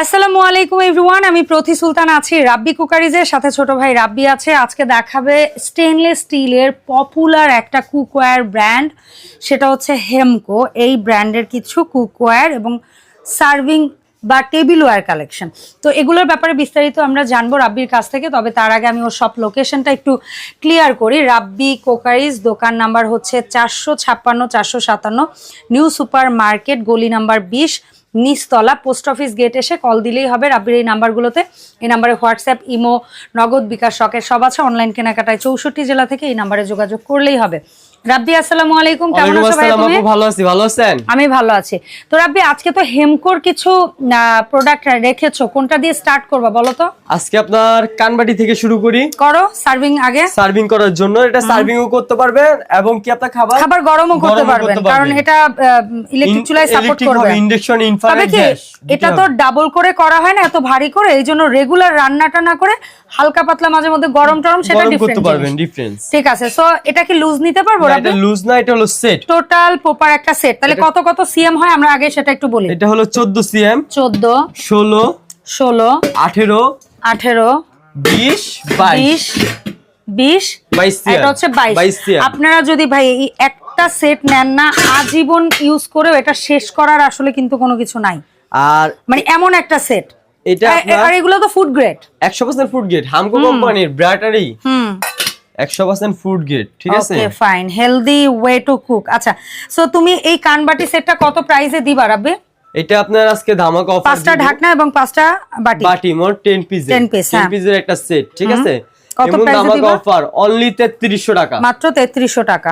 আসসালামু আলাইকুম এভরিওয়ান আমি প্রতি সুলতান আছি রাব্বি কুকারিজের সাথে ছোট ভাই রাব্বি আছে। আজকে দেখাবে স্টেনলেস স্টিলের পপুলার একটা কুকওয়্যার ব্র্যান্ড সেটা হচ্ছে হেমকো এই ব্র্যান্ডের কিছু কুকওয়্যার এবং সার্ভিং বা টেবিলওয়্যার কালেকশন তো এগুলোর ব্যাপারে বিস্তারিত আমরা জানব রাব্বির কাছ থেকে। তবে তার আগে আমি ওর সব লোকেশনটা একটু ক্লিয়ার করি। রাব্বি কোকারিজ, দোকান নাম্বার হচ্ছে চারশো ছাপ্পান্ন, চারশো সাতান্ন, নিউ সুপার মার্কেট গলি নাম্বার বিশ। নিচতলা পোস্ট অফিস গেট এসে কল দিলেই হবে। রাব্বির এই নাম্বারগুলোতে। এই নাম্বারে হোয়াটসঅ্যাপ, ইমো, নগদ বিকাশ, শখের সব আছে। অনলাইন কেনাকাটায় চৌষট্টি জেলা থেকে এই নাম্বারে যোগাযোগ করলেই হবে। রাব্বি আসসালামু আলাইকুম। কেমন আছো ভাই তুমি? ভালো আছি ভালো আছেন? আমি ভালো আছি। তো রাব্বি আজকে তো হেমকোর কিছু প্রোডাক্ট রেখেছো কোনটা দিয়ে স্টার্ট করবা বলো তো? আজকে আপনার কানবাটি থেকে শুরু করি। করো সার্ভিং আগে। সার্ভিং করার জন্য এটা সার্ভিং ও করতে পারবেন এবং কি আপনার খাবার? খাবার গরমও করতে পারবেন কারণ এটা ইলেকট্রিক চুলায় সাপোর্ট করবে। ইন্ডাকশন ইনফ্রারেড গ্যাস এটা তো ডাবল করে করা হয় না এত ভারী করে এই জন্য রেগুলার রান্নাটা না করে হালকা পাতলা মাঝে মধ্যে গরম টরম সেটা করতে ডিফারেন্ট ডিফারেন্স ঠিক আছে সো এটা কি লুজ নিতে পারব এটা লুজ না এটা হলো সেট টোটাল প্রপার একটা সেট তাহলে কত কত সিএম হয়? আমরা আগে সেটা একটু বলি। এটা হলো 14 সিএম চোদ্দ 16 ষোলো 18 আঠেরো 20 22 বিশ বিশ। 22 এটা হচ্ছে বাইশ। 22 সিএম আপনারা যদি ভাই একটা সেট নেন না আজীবন ইউজ করেও এটা শেষ করার আসলে কিন্তু কোনো কিছু নাই। আর মানে এমন একটা সেট এটা আর এগুলো তো ফুড গ্রেড 100% ফুড গ্রেড হামকো কোম্পানির ব্রাটারি। হুম। 100% ফুড গ্রেড ঠিক আছে? Okay fine healthy way to cook আচ্ছা সো তুমি এই কানবাটি সেটটা কত প্রাইসে দিবা রাব্বি? এটা আপনার আজকে ধামাকা অফার পাঁচটা ঢাকনা এবং পাঁচটা বাটি? বাটি মোট 10 পিস 10 piece, হ্যাঁ। 10 পিসের একটা সেট ঠিক আছে? কত এ দিবা? অফার অনলি 3300 টাকা। মাত্র তেত্রিশশো টাকা।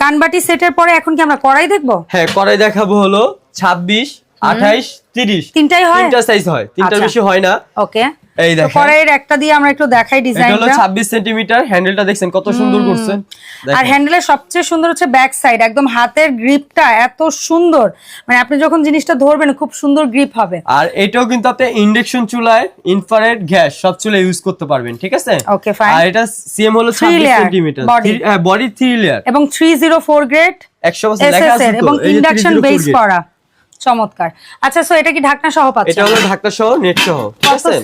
কানবাটি সেটের পরে এখন কি আমরা কড়াই দেখব? হ্যাঁ কড়াই দেখাবো হলো 26 28 30 তিনটাই হয়? তিনটা সাইজ হয় তিনটার আচ্ছা। বেশি হয় না। ওকে এই দেখেন। কড়াইয়ের একটা দিয়ে আমরা একটু দেখাই এটা হলো 26 সেন্টিমিটার হ্যান্ডেলটা দেখছেন কত সুন্দর করছে। আর হ্যান্ডেলের সবচেয়ে সুন্দর হচ্ছে ব্যাক সাইড একদম হাতের গ্রিপটা এত সুন্দর। মানে আপনি যখন জিনিসটা ধরবেন খুব সুন্দর গ্রিপ হবে। আর এটাও কিন্তু আপনি ইন্ডাকশন চুলায় ইনফ্রারেড গ্যাস সব চুলায় ইউজ করতে পারবেন ঠিক আছে? Okay, fine. আর এটা সিএম হলো Three 26 layer হ্যাঁ বডি 3 লেয়ার এবং থ্রি জিরো ফোর গ্রেড 100% লেখা আছে এবং ইন্ডাকশন বেস করা। চমৎকার। আচ্ছা সো এটা কি ঢাকনা সহ পাচ্ছে এটা হলো ঢাকা সহ নেট সহ ঠিক আছে?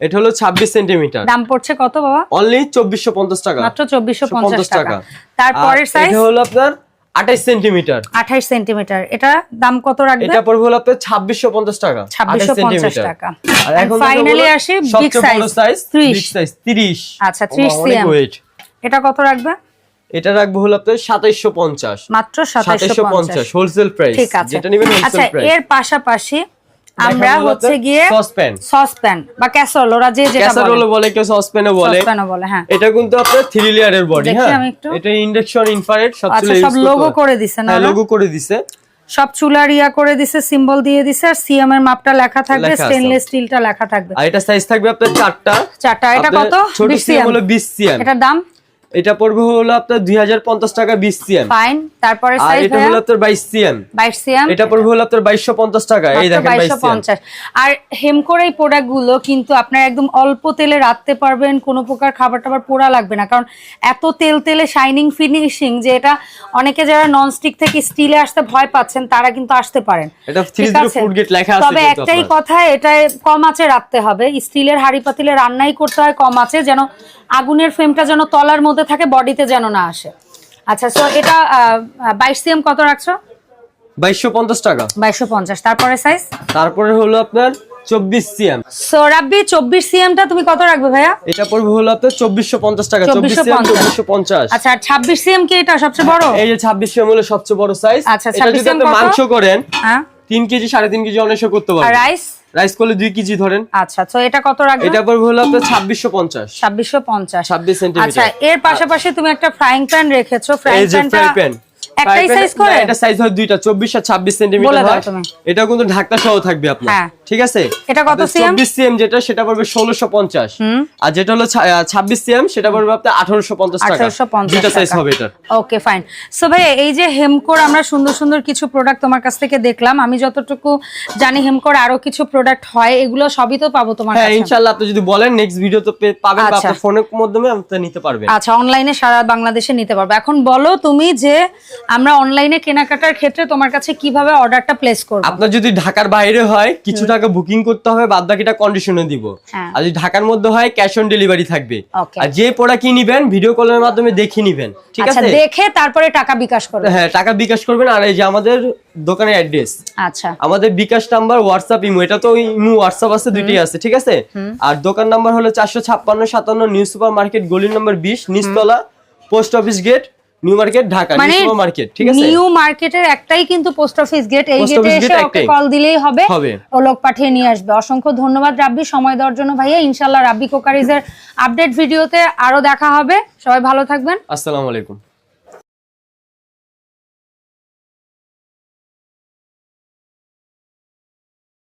এটা হলো 26 সেন্টিমিটার। দাম পড়ছে কত বাবা? অনলি 2450 টাকা। মাত্র চব্বিশশো পঞ্চাশ টাকা। তারপরের সাইজ এটা হলো আপনার 28 সেন্টিমিটার। আঠাইশ সেন্টিমিটার। এটা দাম কত রাখবে? এটা পড়বে হলো আপনার 2650 টাকা। 2650 টাকা। আর এখন finally আসি size, সাইজ 30 বিগ সাইজ 30 আচ্ছা, ও 30 মা, অনেক cm ওয়েট এটা কত রাখবে? এটা রাখব হলো আপনার 2750 মাত্র সাতাইশশো পঞ্চাশ। 2750 হোলসেল প্রাইস যেটা নেবেন আচ্ছা হোলসেল প্রাইস এর পাশাপাশি আমরা হচ্ছে গিয়ে সসপ্যান। সসপ্যান বা ক্যাসরোল ওরা যে যেটা ক্যাসারোল বলে। কেউ সসপ্যানও বলে। সসপ্যানও বলে হ্যাঁ। এটা কিন্তু আপনার 3 লেয়ারের বডি হ্যাঁ। এটা ইন্ডাকশন ইনফ্রারেড সব আচ্ছা, সব logo করে দিছে না হ্যাঁ লোগো করে দিছে। সব চুলার ইয়া করে দিছে সিম্বল দিয়ে দিছে আর সিএম এর মাপটা লেখা থাকবে স্টেনলেস স্টিলটা লেখা থাকবে। আর এটা সাইজ থাকবে আপনার চারটা। চারটা এটা কত? ছোট 20 সিএম হলো 20 সিএম এটার দাম? এটা পড়বে হলো আপনার 2050 টাকা 20 সিএম। ফাইন তারপরে সাইজ এটা হলো আপনার 22 সিএম। 22 সিএম? এটা পড়বে হলো আপনার 2250 টাকা এই দেখেন 22 আর হেমকোর এই প্রোডাক্টগুলো কিন্তু আপনার একদম অল্প তেলে রাখতে পারবেন কোনো প্রকার খাবার টাবার পোড়া লাগবে না। কারণ এত তেল তেলে শাইনিং ফিনিশিং যে এটা অনেকে যারা ননস্টিক থেকে স্টিলে আসতে ভয় পাচ্ছেন তারা কিন্তু আসতে পারেন। এটা 30 আছে? গেট লেখা আছে তবে একটাই কথা এটা কম আঁচে রাখতে হবে। স্টিলের হাড়ি পাতিলে রান্নাই করতে হয় কম আঁচে যেন আগুনের ফ্লেমটা যেন তলার মধ্যে থাকে বডিতে যেন না আসে। আচ্ছা সো এটা বাইশ সিএম কত রাখছো? 2250 টাকা। বাইশশো পঞ্চাশ। তারপরে সাইজ তারপরে হলো আপনার 24 সিএম। সো রাব্বি চব্বিশ সিএমটা তুমি কত রাখবে ভাইয়া? এটা পড়বে হলো আপনার 2450 টাকা 24 সিএম 2450 2450 আচ্ছা আর ছাব্বিশ সিএম কি এটা সবচেয়ে বড়? এই যে 26 সিএম হলো সবচেয়ে বড় সাইজ আচ্ছা, এটা 26 যদি মাংস করেন হ্যাঁ। 3 কেজি 3.5 কেজি অনেক করতে পারবেন। রাইস রাইস করলে 2 কেজি ধরেন। আচ্ছা তো এটা কত রাখবে এটা পড়বে হলো আপনার 2650 ছাব্বিশশো পঞ্চাশ। 26 সেমি আচ্ছা এর পাশাপাশি তুমি একটা ফ্রাইং প্যান রেখেছো। ফ্রাইং প্যানটা একটাই সাইজ করে? এটা সাইজ হয় দুইটা 24 আর 26 বলে হয়। এটা কিন্তু ঢাকনা সহ থাকবে আপনার। হ্যাঁ। ঠিক আছে? এটা কত CM? 24 সিএম যেটা সেটা পড়বে 1650 আর যেটা হলো 26 সিএম সেটা পড়বে আপনার 1850 টাকা। 1850 দুইটা সাইজ হবে এটা। ওকে ফাইন সো ভাই এই যে হেমকোর আমরা সুন্দর সুন্দর কিছু প্রোডাক্ট তোমার কাছ থেকে দেখলাম আমি যতটুকু জানি হেমকোর আরও কিছু প্রোডাক্ট হয় এগুলো সবই তো পাবো তোমার কাছে। হ্যাঁ ইনশাআল্লাহ আপনি যদি বলেন নেক্সট ভিডিও তো পাবেন বা আচ্ছা। আপনার ফোনের মাধ্যমে আপনি নিতে পারবেন আচ্ছা অনলাইনে সারা বাংলাদেশে নিতে পারবে। এখন বলো তুমি যে আমরা অনলাইনে কেনাকাটার ক্ষেত্রে তোমার কাছে কীভাবে অর্ডারটা প্লেস করব? আপনার যদি ঢাকার বাইরে হয় কিছুটা টাকা বুকিং করতে হবে বাদ বাকিটা কন্ডিশনে দিব। হ্যাঁ। আর যদি ঢাকার মধ্যে হয় ক্যাশ অন ডেলিভারি থাকবে। আর যে প্রোডাক্ট কি নিবেন ভিডিও কলের মাধ্যমে দেখে নিবেন ঠিক আচ্ছা আছে? দেখে তারপরে টাকা বিকাশ করবে হ্যাঁ টাকা বিকাশ করবেন আর এই যে আমাদের দোকানের অ্যাড্রেস আচ্ছা। আমাদের বিকাশ নাম্বার হোয়াটসঅ্যাপ ইমো এটা তো ইমো হোয়াটসঅ্যাপ আছে দুইটাই আছে ঠিক আছে? আর দোকান নাম্বার হলো চারশো ছাপ্পান্ন সাতান্ন নিউ সুপার মার্কেট গলি নাম্বার বিশ নিচতলা post office gate new market Dhaka new market ঠিক আছে? নিউ মার্কেটের একটাই কিন্তু পোস্ট অফিস গেট এই গেটে এসে ওকে কল দিলেই হবে। ও লোক পাঠিয়ে নিয়ে আসবে। অসংখ্য ধন্যবাদ রাব্বি সময় দেওয়ার জন্য। ভাইয়া ইনশাল্লাহ রাব্বি কোকারিজের আপডেট ভিডিওতে আরও দেখা হবে। সবাই ভালো থাকবেন। আসসালামু আলাইকুম।